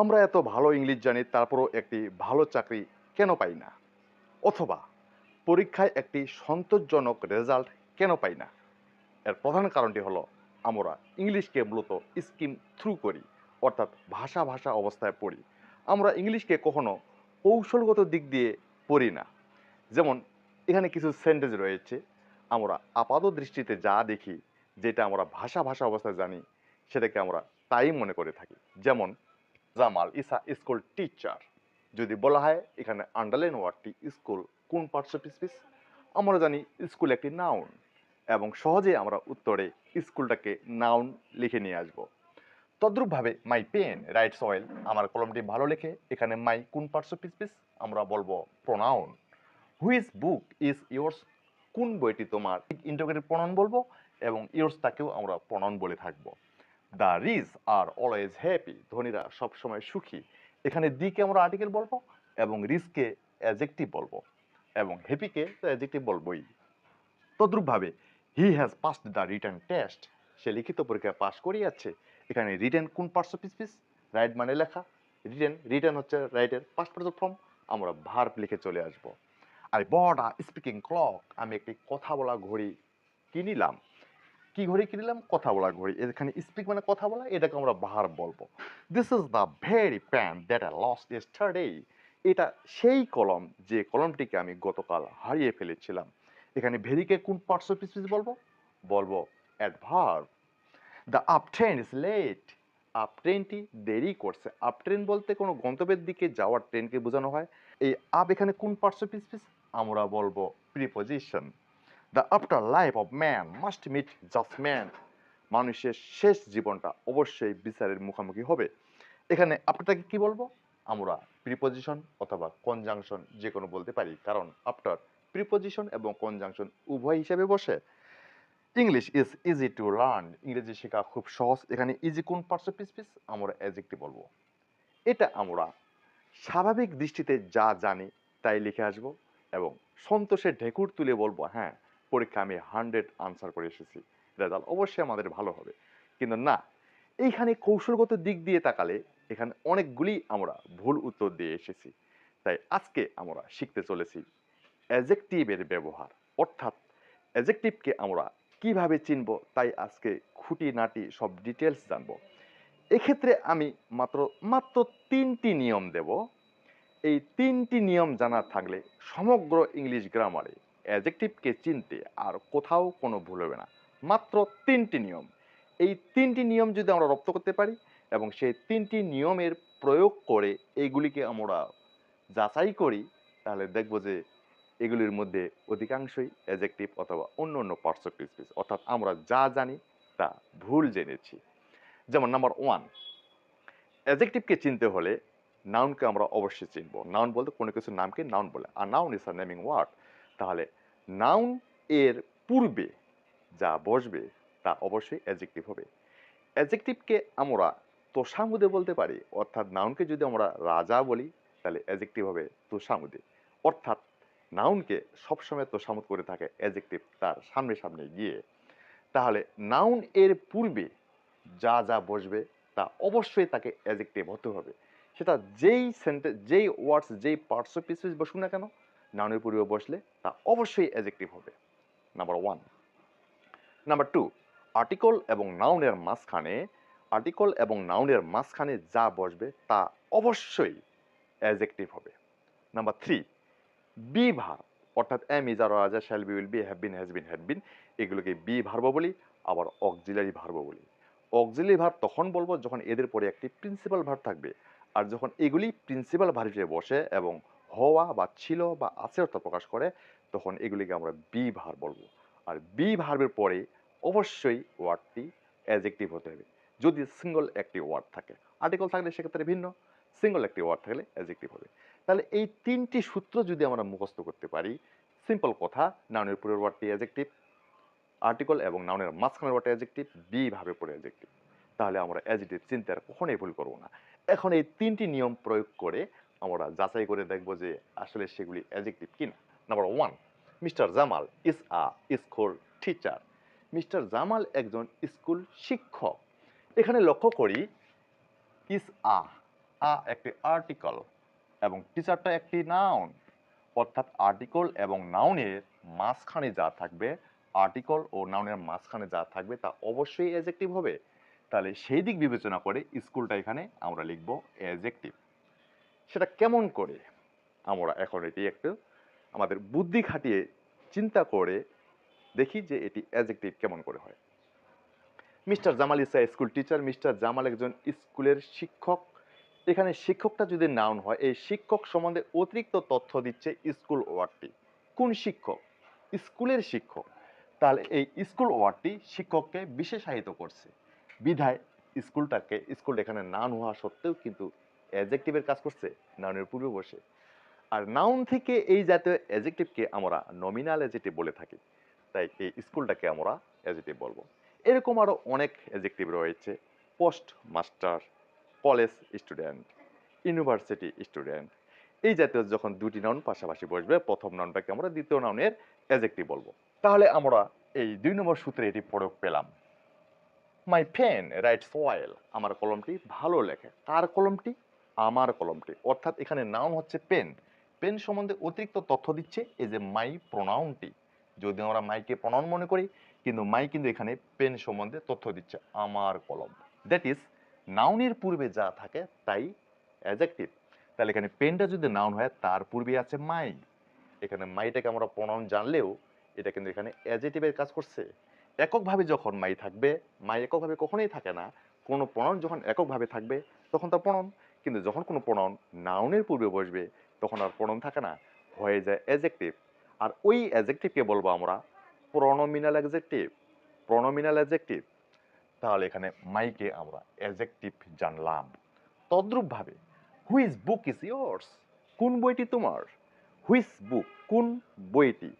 আমরা এত ভালো ইংলিশ জানি, তারপরও একটি ভালো চাকরি কেন পাই না? অথবা পরীক্ষায় একটি সন্তোষজনক রেজাল্ট কেন পাই না? এর প্রধান কারণটি হলো, আমরা ইংলিশকে মূলত স্কিম থ্রু করি, অর্থাৎ ভাষা ভাষা অবস্থায় পড়ি। আমরা ইংলিশকে কখনো কৌশলগত দিক দিয়ে পড়ি না। যেমন, এখানে কিছু সেন্টেন্স রয়েছে, আমরা আপাত দৃষ্টিতে যা দেখি, যেটা আমরা ভাষা ভাষা অবস্থায় জানি, সেটাকে আমরা তাই মনে করে থাকি। যেমন জামাল ইসা স্কুল টিচার। যদি বলা হয়, এখানে আন্ডারলাইন ওয়ার্ডটি স্কুল কোন পার্টসপিস আমরা জানি স্কুল একটি নাউন এবং সহজে আমরা উত্তরে স্কুলটাকে নাউন লিখে নিয়ে আসব। তদ্রূপভাবে মাই পেন রাইটস অয়েল আমার কলমটি ভালো লেখে, এখানে মাই কোন পার্টসপিস আমরা বলব প্রোনাউন হুইস বুক ইজ ইয়োর্স কোন বইটি তোমার? ইন্টোগ্রেটেড প্রণয়ন বলব এবং ইয়োর্সটাকেও আমরা প্রণয়ন বলে থাকব। The rich are always happy ধনীরা সবসময় সুখী। এখানে দিকে আমরা আর্টিকেল বলব এবং রিজকে অ্যাজেক্টিভ বলব এবং হ্যাপিকে অ্যাজেক্টিভ বলবোই। তদ্রূপভাবে he has passed the written test সে লিখিত পরীক্ষায় পাশ করে যাচ্ছে এখানে রিটার্ন কোন পার্টস অফ স্পিচ রাইট মানে লেখা। রিটার্ন রিটার্ন হচ্ছে রাইটের পাস্ট পার্টস ফর্ম আমরা ভার্ব লিখে চলে আসব। আই বড আ স্পিকিং ক্লক আমি একটি কথা বলা ঘড়ি কিনিলাম। কি ঘড়ি কিনলাম? কথা বলা ঘড়ি। এখানে স্পিক মানে কথা বলা, এটাকে আমরা ভার্ব বলব। This is the very pen that I lost yesterday এটা সেই কলম, যে কলমটিকে আমি গতকাল হারিয়ে ফেলেছিলাম। এখানে ভেরিকে কোন পার্টস অফ স্পিচ বলব? বলব adverb the up train is late up ট্রেনটি দেরি করছে। আপ ট্রেন বলতে কোনো গন্তব্যের দিকে যাওয়ার ট্রেনকে বোঝানো হয়। এই আপ এখানে কোন পার্টস অফ স্পিচ আমরা বলব preposition the after life of man must meet man মানুষের শেষ জীবনটা অবশ্যই বিচারের মুখোমুখি হবে। এখানে আপনাটাকে কি বলব? আমরা প্রিপোজিশন অথবা কনজাংশন যে কোনো বলতে পারি। কারণ আফটার প্রিপোজিশন এবং কনজাংশন উভয় হিসেবে বসে। English is easy to learn ইংরেজি শেখা খুব সহজ। এখানে ইজি কোন পার্টস পিস পিস আমরা অ্যাজেক্টিভ বলব। এটা আমরা স্বাভাবিক দৃষ্টিতে যা জানি তাই লিখে আসব এবং সন্তোষে ঢেকুর তুলে বলব হ্যাঁ। পরীক্ষা আমি হান্ড্রেড আনসার করে এসেছি। রেজাল্ট অবশ্যই আমাদের ভালো হবে। কিন্তু না, এইখানে কৌশলগত দিক দিয়ে তাকালে এখানে অনেকগুলি আমরা ভুল উত্তর দিয়ে এসেছি। তাই আজকে আমরা শিখতে চলেছি অ্যাজেক্টিভের ব্যবহার। অর্থাৎ অ্যাজেক্টিভকে আমরা কীভাবে চিনব, তাই আজকে খুঁটিনাটি সব ডিটেলস জানব। এক্ষেত্রে আমি মাত্র মাত্র তিনটি নিয়ম দেব। এই তিনটি নিয়ম জানা থাকলে সমগ্র ইংলিশ গ্রামারে অ্যাজেক্টিভকে চিনতে আর কোথাও কোনো ভুল হবে না। মাত্র তিনটি নিয়ম। এই তিনটি নিয়ম যদি আমরা রপ্ত করতে পারি এবং সেই তিনটি নিয়মের প্রয়োগ করে এইগুলিকে আমরা যাচাই করি, তাহলে দেখব যে এগুলির মধ্যে অধিকাংশই অ্যাজেক্টিভ অথবা অন্য অন্য অফ স্পিচ অর্থাৎ আমরা যা জানি তা ভুল জেনেছি। যেমন নাম্বার ওয়ান অ্যাজেক্টিভকে চিনতে হলে নাউনকে আমরা অবশ্যই চিনব। নাউন বলতে কোনো কিছু নামকে নাউন বলে। আর noun is a naming word তাহলে নাউন এর পূর্বে যা বসবে তা অবশ্যই অ্যাজেক্টিভ হবে। অ্যাজেক্টিভকে আমরা তোষামুদে বলতে পারি, অর্থাৎ নাউনকে যদি আমরা রাজা বলি, তাহলে অ্যাজেক্টিভ হবে তোষামুদে। অর্থাৎ নাউনকে সবসময় তোষামুদ করে থাকে অ্যাজেক্টিভ তার সামনে সামনে গিয়ে। তাহলে নাউন এর পূর্বে যা যা বসবে তা অবশ্যই তাকে অ্যাজেক্টিভ হতে হবে। সেটা যেই সেন্টেন্স যেই ওয়ার্ডস যেই পার্টস অফ পিসেস বসুক না কেন নাউনের পূর্বে বসলে তা অবশ্যই অ্যাজেক্টিভ হবে। Number one number two article এবং নাউনের মাঝখানে আর্টিকল এবং নাউনের মাঝখানে যা বসবে তা অবশ্যই অ্যাজেক্টিভ হবে। নাম্বার থ্রি বি ভার অর্থাৎ এম ইজ আর রাজা shall be will be have been has been had been এগুলোকে বি ভার্ব বলি, আবার অক্সিলারি ভার্ব বলি। অক্সিলারি ভার্ব তখন বলব যখন এদের পরে একটি প্রিন্সিপাল ভার্ব থাকবে। আর যখন এগুলি প্রিন্সিপাল ভার্ব হিসেবে বসে এবং হওয়া বা ছিল বা আছে অর্থ প্রকাশ করে, তখন এগুলিকে আমরা বি ভার বলব। আর বি ভার্বের পরে অবশ্যই ওয়ার্ডটি অ্যাজেক্টিভ হতে হবে। যদি সিঙ্গল একটি ওয়ার্ড থাকে আর্টিকেল থাকলে সেক্ষেত্রে ভিন্ন সিঙ্গল একটি ওয়ার্ড থাকলে অ্যাজেক্টিভ হবে। তাহলে এই তিনটি সূত্র যদি আমরা মুখস্থ করতে পারি সিম্পল কথা নাউনের পরের ওয়ার্ডটি অ্যাজেক্টিভ আর্টিকল এবং নাউনের মাঝখানের ওয়ার্ডটি অ্যাজেক্টিভ বি ভাবে পড়ে অ্যাজেক্টিভ তাহলে আমরা অ্যাজেক্টিভ চিন্তা আর কখনোই ভুল করব না। এখন এই তিনটি নিয়ম প্রয়োগ করে আমরা যাচাই করে দেখব যে আসলে সেগুলি অ্যাজেক্টিভ কিনা। Number one Mr Jamal is a school teacher Mr Jamal একজন স্কুল শিক্ষক। এখানে লক্ষ্য করি ইস আ আ একটি আর্টিকল এবং টিচারটা একটি নাউন অর্থাৎ আর্টিকল এবং নাউনের মাঝখানে যা থাকবে আর্টিকল ও নাউনের মাঝখানে যা থাকবে তা অবশ্যই অ্যাজেক্টিভ হবে। তাহলে সেই দিক বিবেচনা করে স্কুলটা এখানে আমরা লিখব অ্যাজেক্টিভ সেটা কেমন করে আমরা এখন এটি একটু আমাদের বুদ্ধি খাটিয়ে চিন্তা করে দেখি যে এটি অ্যাজেক্টিভ কেমন করে হয়। Mr Jamal is a school teacher, Mr Jamal একজন স্কুলের শিক্ষক। এখানে শিক্ষকটা যদি নাউন হয়, এই শিক্ষক সম্বন্ধে অতিরিক্ত তথ্য দিচ্ছে স্কুল ওয়ার্ডটি। কোন শিক্ষক? স্কুলের শিক্ষক। তাহলে এই স্কুল ওয়ার্ডটি শিক্ষককে বিশেষায়িত করছে। বিধায় স্কুলটাকে স্কুল এখানে নাউন হওয়া সত্ত্বেও কিন্তু অ্যাজেক্টিভের কাজ করছে নাউনের পূর্বে বসে। আর নাউন থেকে এই জাতীয় অ্যাজেক্টিভকে আমরা নমিনাল অ্যাজেক্টিভ বলে থাকি। তাই এই স্কুলটাকে আমরা অ্যাজেক্টিভ বলব। এরকম আরও অনেক অ্যাজেক্টিভ রয়েছে। Post master college student university student এই জাতীয় যখন দুটি নাউন পাশাপাশি বসবে, প্রথম নাউনটাকে আমরা দ্বিতীয় নাউনের অ্যাজেক্টিভ বলব। তাহলে আমরা এই দুই নম্বর সূত্রে এটি প্রয়োগ পেলাম। মাই পেন রাইটস ওয়েল আমার কলমটি ভালো লেখে। কার কলমটি? আমার কলমটি। অর্থাৎ এখানে নাউন হচ্ছে পেন পেন সম্বন্ধে অতিরিক্ত তথ্য দিচ্ছে এই যে মাই প্রোনাউনটি যদি আমরা মাইকে প্রোনাউন মনে করি, কিন্তু মাই কিন্তু এখানে পেন সম্বন্ধে তথ্য দিচ্ছে আমার কলম। দ্যাট ইজ নাউনের পূর্বে যা থাকে তাই অ্যাজেক্টিভ তাহলে এখানে পেনটা যদি নাউন হয়, তার পূর্বে আছে মাই এখানে মাইটাকে আমরা প্রোনাউন জানলেও এটা কিন্তু এখানে অ্যাজেটিভের কাজ করছে। এককভাবে যখন মাই থাকবে মাই এককভাবে কখনোই থাকে না। কোনো প্রণয়ন যখন এককভাবে থাকবে, তখন তার প্রণয়ন কিন্তু যখন কোনো প্রণয়ন নাউনের পূর্বে বসবে, তখন আর প্রণয়ন থাকে না। হয়ে যায় অ্যাজেক্টিভ আর ওই অ্যাজেক্টিভকে বলব আমরা? প্রনোমিনাল অ্যাডজেক্টিভ প্রনোমিনাল অ্যাডজেক্টিভ তাহলে এখানে মাইকে আমরা অ্যাজেক্টিভ জানলাম। তদ্রূপভাবে হুইজ বুক ইজ ইয়োর্স কোন বইটি তোমার? হুইস বুক কোন বইটি?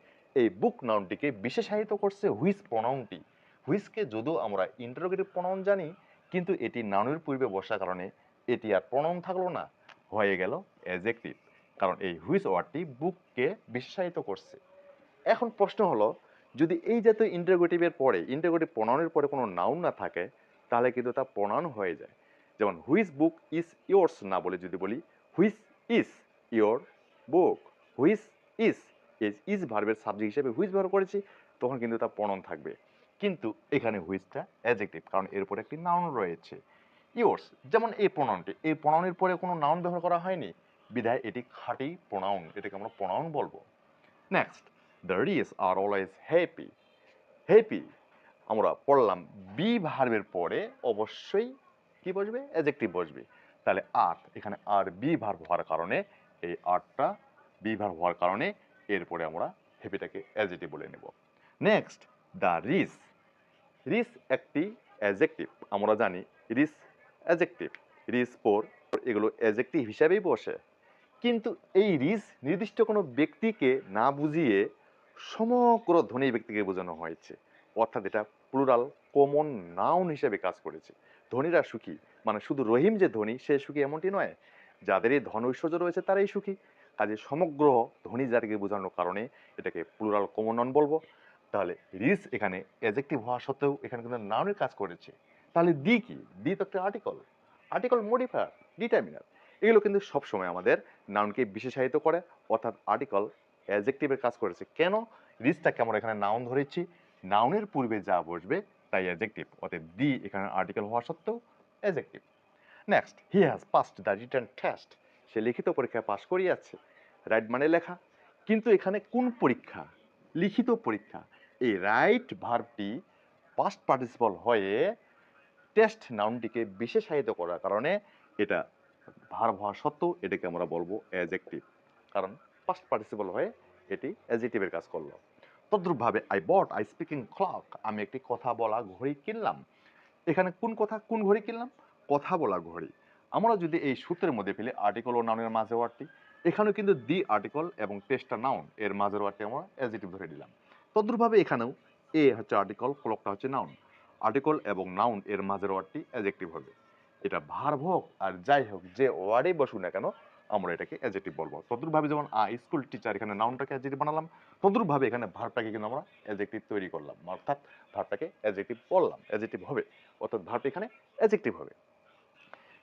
এই বুক নাউনটিকে বিশেষায়িত করছে হুইস প্রনাউনটি হুইসকে যদিও আমরা ইন্টারোগেটিভ প্রনাউন জানি, কিন্তু এটি নাউনের পূর্বে বসার কারণে এটি আর প্রনাউন থাকল না, হয়ে গেল অ্যাজেক্টিভ কারণ এই হুইস ওয়ার্ডটি বুককে বিশ্বায়িত করছে। এখন প্রশ্ন হলো, যদি এই জাতীয় ইন্টারোগেটিভের পরে ইন্টারোগেটিভ প্রনাউনের পরে কোনো নাউন না থাকে, তাহলে কিন্তু তা প্রনাউন হয়ে যায়। যেমন হুইস বুক ইজ ইয়োর্স না বলে যদি বলি হুইস is your book whose is is is ভার্বের সাবজেক্ট হিসেবে হুইস ব্যবহার করেছি, তখন কিন্তু তা প্রণন থাকবে। কিন্তু এখানে হুইসটা অ্যাজেক্টিভ কারণ এর উপরে একটি নাউন রয়েছে। ইয়োর্স যেমন এই প্রণনটি এই প্রণনের পরে কোনো নাউন ব্যবহার করা হয়নি? বিধায় এটি খাঁটি প্রোনাউন এটাকে আমরা প্রোনাউন বলব। Next the rich are always happy happy আমরা পড়লাম বি ভার্বের পরে অবশ্যই কি বসবে? অ্যাজেক্টিভ বসবে। তাহলে আর এখানে আর বি ভার্ব হওয়ার কারণে, এই আরটা বি ভার্ব হওয়ার কারণে, এরপরে আমরা হ্যাপিটাকে অ্যাজেক্টিভ বলে নেব। নেক্সট দ্য রিস রিস একটি অ্যাজেক্টিভ আমরা জানি রিস অ্যাজেক্টিভ রিস ফোর এগুলো অ্যাজেক্টিভ হিসাবেই বসে। কিন্তু এই রিস নির্দিষ্ট কোনো ব্যক্তিকে না বুঝিয়ে সমগ্র ধনী ব্যক্তিকে বোঝানো হয়েছে। অর্থাৎ এটা প্লুরাল কমন নাউন হিসেবে কাজ করেছে। ধনীরা সুখী। মানে শুধু রহিম যে ধনী, সে সুখী এমনটি নয়। যাদের এই ধন ঐশ্বর্য রয়েছে, তারাই সুখী। কাজে সমগ্র ধনী জাতিকে বোঝানোর কারণে এটাকে প্লুরাল কমন নাউন বলব। তাহলে রিস এখানে অ্যাজেক্টিভ হওয়া সত্ত্বেও এখানে কিন্তু নাউনের কাজ করেছে। তাহলে দি কি? দি তো একটা আর্টিকল আর্টিকল মডিফায়ার ডিটারমিনার এগুলো কিন্তু সবসময় আমাদের নাউনকে বিশেষায়িত করে, অর্থাৎ আর্টিকল অ্যাজেক্টিভের কাজ করেছে। কেন? রিসটাকে আমরা এখানে নাউন ধরেছি। নাউনের পূর্বে যা বসবে, তাই অ্যাজেক্টিভ অর্থাৎ দি এখানে আর্টিকেল হওয়া সত্ত্বেও adjective next he has passed the written test সে লিখিত পরীক্ষায় পাশ করিয়াছে। রাইট মানে লেখা। কিন্তু এখানে কোন পরীক্ষা? লিখিত পরীক্ষা। এই রাইট ভার্বটি পাস্ট পার্টিসিপল হয়ে টেস্ট নাউনটিকে বিশেষায়িত করার কারণে এটা ভার হওয়া সত্ত্বেও এটাকে আমরা বলব অ্যাজেক্টিভ কারণ ফার্স্ট পার্টিসিপল হয়ে এটি অ্যাজেক্টিভের কাজ করল। তদ্রূপভাবে I bought I speaking clock আমি একটি কথা বলা ঘড়ি কিনলাম। এখানে কোন কথা, কোন ঘড়ি কিনলাম? কথা বলা ঘড়ি। আমরা যদি এই সূত্রের মধ্যে ফেলি আর্টিকল ও নাউনের মাঝে ওয়ার্ডটি এখানেও কিন্তু দি আর্টিকল এবং টেস্টটা নাউন এর মাঝের ওয়ার্ডটি আমরা অ্যাজেটিভ ধরে দিলাম তদ্রূপভাবে এখানেও এ হচ্ছে আর্টিকল ক্লকটা হচ্ছে নাউন আর্টিকল এবং নাউন এর মাঝের ওয়ার্ডটি অ্যাজেক্টিভ হবে। এটা ভার্ব হোক আর যাই হোক, যে ওয়ার্ডে বসুক না কেন, আমরা এটাকে অ্যাজেক্টিভ বলব। তদ্রূপভাবে যেমন, আ স্কুল টিচার এখানে নাউনটাকে অ্যাজেক্টিভ বানালাম। তদ্রূপভাবে এখানে ভার্বটাকে কিন্তু আমরা অ্যাজেক্টিভ তৈরি করলাম। অর্থাৎ ভার্বটাকে অ্যাজেক্টিভ বললাম। অ্যাজেক্টিভ হবে। অর্থাৎ ভার্বটা এখানে অ্যাজেক্টিভ হবে।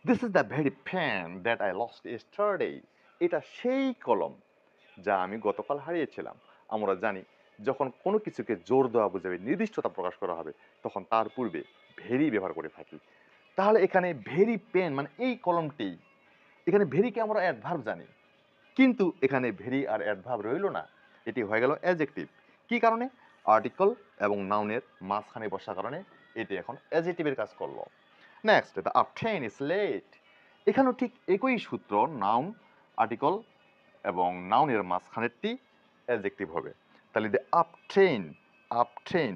This is the very pen that I lost yesterday এটা সেই কলম যা আমি গতকাল হারিয়েছিলাম। আমরা জানি যখন কোনো কিছুকে জোর দেওয়া বোঝাবে, নির্দিষ্টতা প্রকাশ করা হবে, তখন তার পূর্বে ভেরি ব্যবহার করে থাকি। তাহলে এখানে ভেরি পেন মানে এই কলমটি, এখানে ভেরিকে আমরা অ্যাডভার্ব জানি। কিন্তু এখানে ভেরি আর অ্যাডভার্ব রইল না, এটি হয়ে গেল অ্যাজেক্টিভ কি কারণে? আর্টিকল এবং নাউনের মাঝখানে বসার কারণে এটি এখন অ্যাজেটিভের কাজ করল। Next the up train is late এখানেও ঠিক একই সূত্র নাউন আর্টিকল এবং নাউনের মাঝখানেরটি অ্যাজেক্টিভ হবে। তাহলে দ্য আপ ট্রেন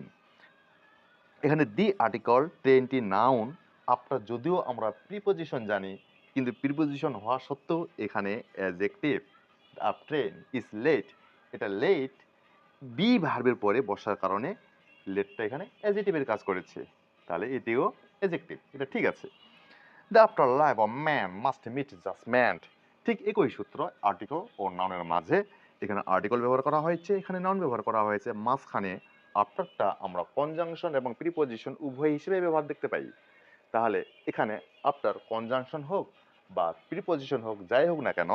এখানে দি আর্টিকল ট্রেনটি নাউন আপনার যদিও আমরা প্রিপোজিশন জানি, কিন্তু প্রিপোজিশন হওয়া সত্ত্বেও এখানে adjective up train is late এটা লেট বি ভার্বের পরে বসার কারণে লেটটা এখানে অ্যাজেটিভের কাজ করেছে। তাহলে এটিও অ্যাজেক্টিভ এটা ঠিক আছে। The after life of man must meet judgment ঠিক একই সূত্র আর্টিকল ও নাউনের মাঝে। এখানে আর্টিকল ব্যবহার করা হয়েছে, এখানে নাউন ব্যবহার করা হয়েছে। মাঝখানে আফটারটা আমরা কনজাংশন এবং প্রিপোজিশন উভয় হিসেবে ব্যবহার দেখতে পাই। তাহলে এখানে আফটার কনজাংশন হোক বা প্রিপোজিশন হোক, যাই হোক না কেন,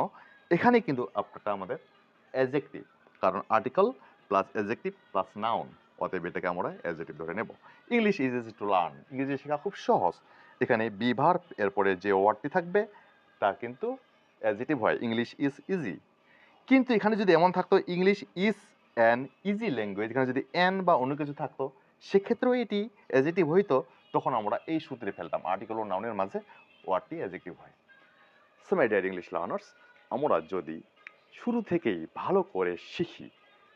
এখানে কিন্তু আফটারটা আমাদের অ্যাজেক্টিভ কারণ article plus adjective plus noun অতএব এটাকে আমরা অ্যাজেক্টিভ ধরে নেব। English is easy to learn ইংরেজি শেখা খুব সহজ। এখানে বিভার এরপরে যে ওয়ার্ডটি থাকবে, তা কিন্তু অ্যাজেটিভ হয়। ইংলিশ ইজ ইজি কিন্তু এখানে যদি এমন থাকতো English is an easy language এখানে যদি অ্যান বা অন্য কিছু থাকতো, সেক্ষেত্রেও এটি অ্যাজেটিভ হইতো, তখন আমরা এই সূত্রে ফেলতাম। আর্টিকেল ও নাউনের মাঝে ওয়ার্ডটি অ্যাজেক্টিভ হয়। So my dear English learners আমরা যদি শুরু থেকেই ভালো করে শিখি,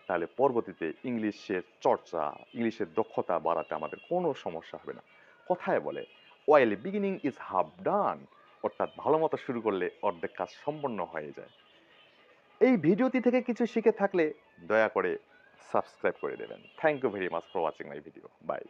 তাহলে পরবর্তীতে ইংলিশের চর্চা, ইংলিশের দক্ষতা বাড়াতে আমাদের কোনো সমস্যা হবে না। কথায় বলে well beginning is half done অর্থাৎ ভালো মতো শুরু করলে অর্ধেক কাজ সম্পন্ন হয়ে যায়। এই ভিডিওটি থেকে কিছু শিখে থাকলে দয়া করে সাবস্ক্রাইব করে দেবেন। Thank you very much for watching my video bye